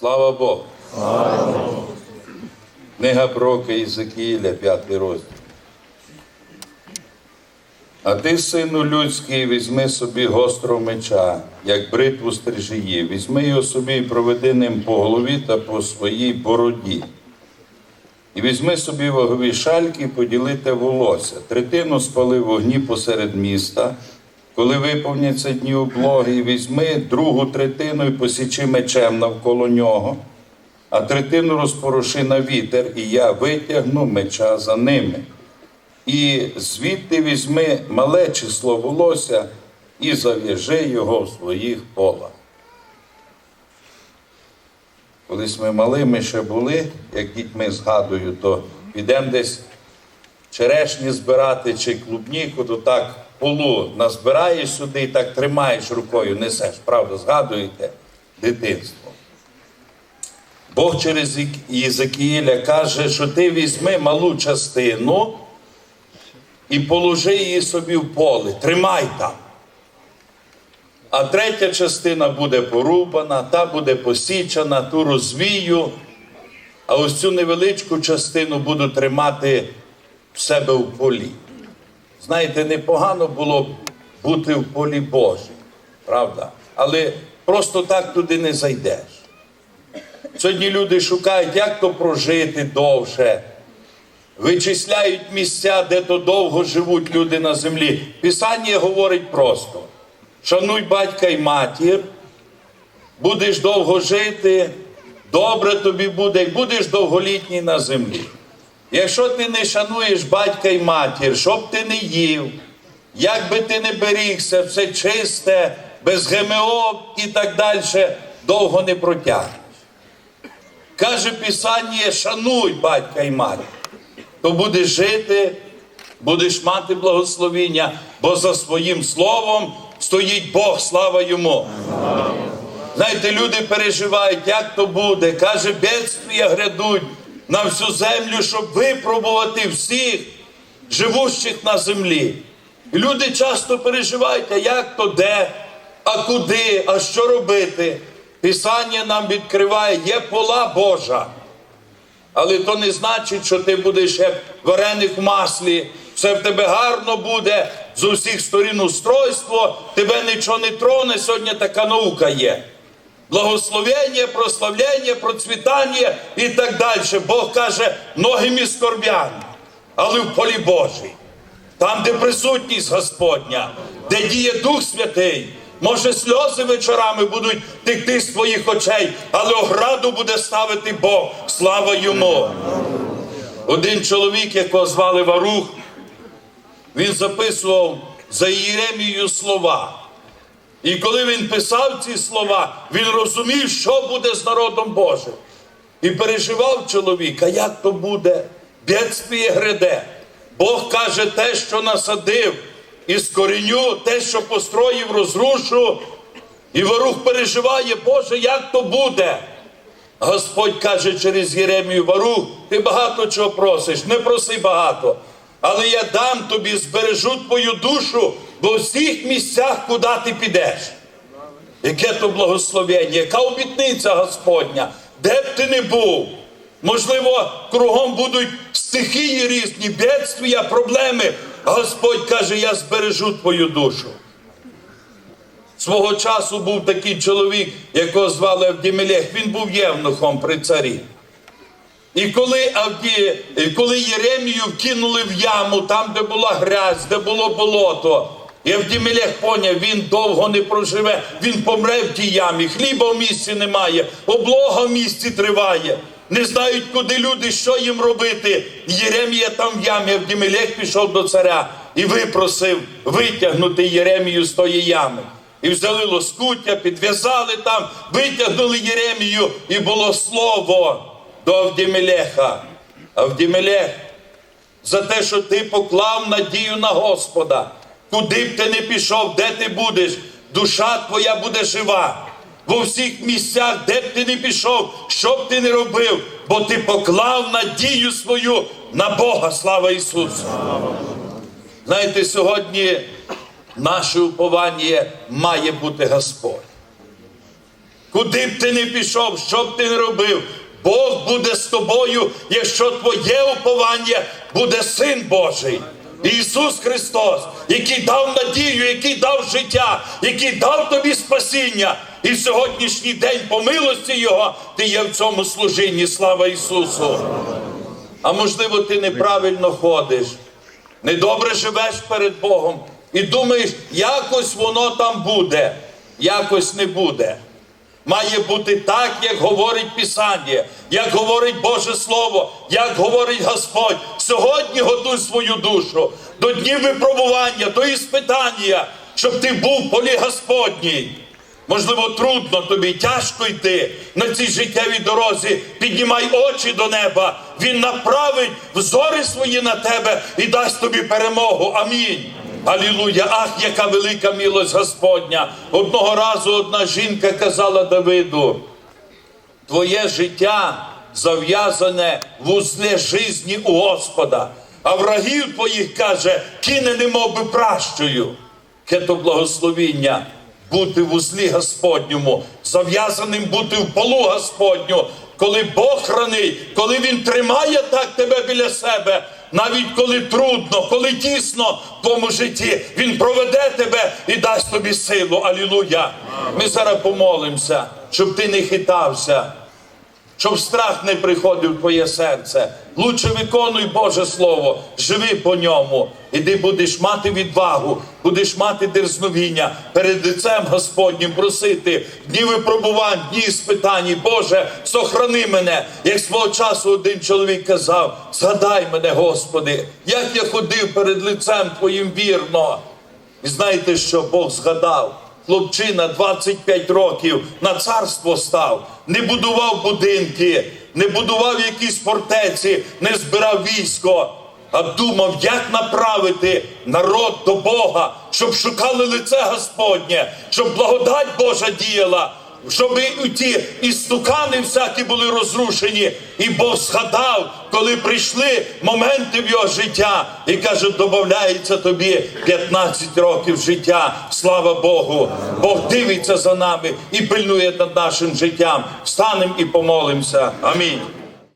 Слава Богу! Книга пророка Ізекіїля, п'ятий розділ. А ти, сину людський, візьми собі гострого меча, як бритву стрижиї, візьми його собі і проведи ним по голові та по своїй бороді. І візьми собі вагові шальки і поділите волосся. Третину спали вогні посеред міста. Коли виповняться дні облоги, візьми другу третину і посічи мечем навколо нього, а третину розпороши на вітер, і я витягну меча за ними. І звідти візьми мале число волосся і зав'яжи його в своїх полах. Колись ми малими ще були, як дітьми згадую, то підемо десь черешні збирати чи клубніку, то так полу назбираєш сюди і так тримаєш рукою, несеш. Правда, згадуєте дитинство. Бог через Єзекіїля каже, що ти візьми малу частину і положи її собі в поле, тримай там. А третя частина буде порубана, та буде посічена, ту розвію. А ось цю невеличку частину буду тримати в себе в полі. Знаєте, непогано було б бути в полі Божій, правда? Але просто так туди не зайдеш. Сьогодні люди шукають, як то прожити довше. Вичисляють місця, де то довго живуть люди на землі. Писання говорить просто: шануй батька і матір, будеш довго жити, добре тобі буде, будеш довголітній на землі. Якщо ти не шануєш батька і матір, що б ти не їв, як би ти не берігся, все чисте, без ГМО і так далі, довго не протягнеш. Каже Писання, шануй батька і матір, то будеш жити, будеш мати благословіння, бо за своїм словом стоїть Бог, слава йому. Знаєте, люди переживають, як то буде. Каже, бедствия грядуть на всю землю, щоб випробувати всіх живущих на землі. Люди часто переживають, а як то де, а куди, а що робити. Писання нам відкриває, є пола Божа. Але то не значить, що ти будеш як вареник в маслі, все в тебе гарно буде, з усіх сторін устройство, тебе нічого не троне, сьогодні така наука є. Благословення, прославлення, процвітання і так далі. Бог каже, ноги скорбян, але в полі Божій. Там, де присутність Господня, де діє Дух Святий. Може, сльози вечорами будуть текти з твоїх очей, але ограду буде ставити Бог. Слава йому. Один чоловік, якого звали Варух, він записував за Єремією слова. І коли він писав ці слова, він розумів, що буде з народом Божим. І переживав чоловік, а як то буде? Бедствіє гряде. Бог каже, те, що насадив, із кореню, те, що построїв, розрушу. І Варух переживає, Боже, як то буде? Господь каже через Єремію, Варух, ти багато чого просиш, не проси багато. Але я дам тобі, збережу твою душу в всіх місцях, куди ти підеш. Яке то благословення, яка обітниця Господня, де б ти не був. Можливо, кругом будуть стихії різні, бедствия, проблеми. Господь каже, я збережу твою душу. Свого часу був такий чоловік, якого звали Авдімелех, він був євнухом при царі. І коли Авді... коли Єремію вкинули в яму, там, де була грязь, де було болото, і поняв, він довго не проживе, він помре в тій ямі, хліба в місці немає, облога в місці триває. Не знають, куди люди, що їм робити. Єремія там в ямі, Авдімелех пішов до царя і випросив витягнути Єремію з тої ями. І взяли лоскуття, підв'язали там, витягнули Єремію, і було слово до Авдімелеха. Авдімелех, за те, що ти поклав надію на Господа, куди б ти не пішов, де ти будеш, душа твоя буде жива. В усіх місцях, де б ти не пішов, що б ти не робив, бо ти поклав надію свою на Бога. Слава Ісусу! Знаєте, сьогодні. Наше уповання має бути Господь. Куди б ти не пішов, що б ти не робив, Бог буде з тобою, якщо твоє уповання буде Син Божий. Ісус Христос, який дав надію, який дав життя, який дав тобі спасіння. І в сьогоднішній день, по милості Його, ти є в цьому служінні. Слава Ісусу! А можливо, ти неправильно ходиш, недобре живеш перед Богом і думаєш, якось воно там буде, якось не буде. Має бути так, як говорить Писання, як говорить Боже Слово, як говорить Господь. Сьогодні готуй свою душу до днів випробування, до іспитання, щоб ти був в полі Господній. Можливо, трудно тобі, тяжко йти на цій життєвій дорозі. Піднімай очі до неба. Він направить взори свої на тебе і дасть тобі перемогу. Амінь. Алілуя! Ах, яка велика милость Господня! Одного разу одна жінка казала Давиду: Твоє життя зав'язане в узле житті у Господа, а врагів твоїх каже, кине немов би пращою. Кето благословіння бути в узлі Господньому, зав'язаним бути в полу Господню, коли Бог хранить, коли Він тримає так тебе біля себе, навіть коли трудно, коли тісно в твоєму житті, Він проведе тебе і дасть тобі силу. Алілуя! Ми зараз помолимося, щоб ти не хитався щоб страх не приходив в твоє серце. Лучше виконуй Боже Слово, живи по ньому, і ти будеш мати відвагу, будеш мати дерзновіння перед лицем Господнім просити дні випробувань, дні спитань. Боже, сохрани мене, як свого часу один чоловік казав: згадай мене, Господи, як я ходив перед лицем Твоїм вірно. І знаєте, що Бог згадав? Хлопчина 25 років на царство став, не будував будинки, не будував якісь фортеці, не збирав військо, а думав, як направити народ до Бога, щоб шукали лице Господнє, щоб благодать Божа діяла. Щоб і ті істукани всякі були розрушені, і Бог згадав, коли прийшли моменти в його життя, і каже, додається тобі 15 років життя. Слава Богу! Бог дивиться за нами і пильнує над нашим життям. Встанемо і помолимося. Амінь.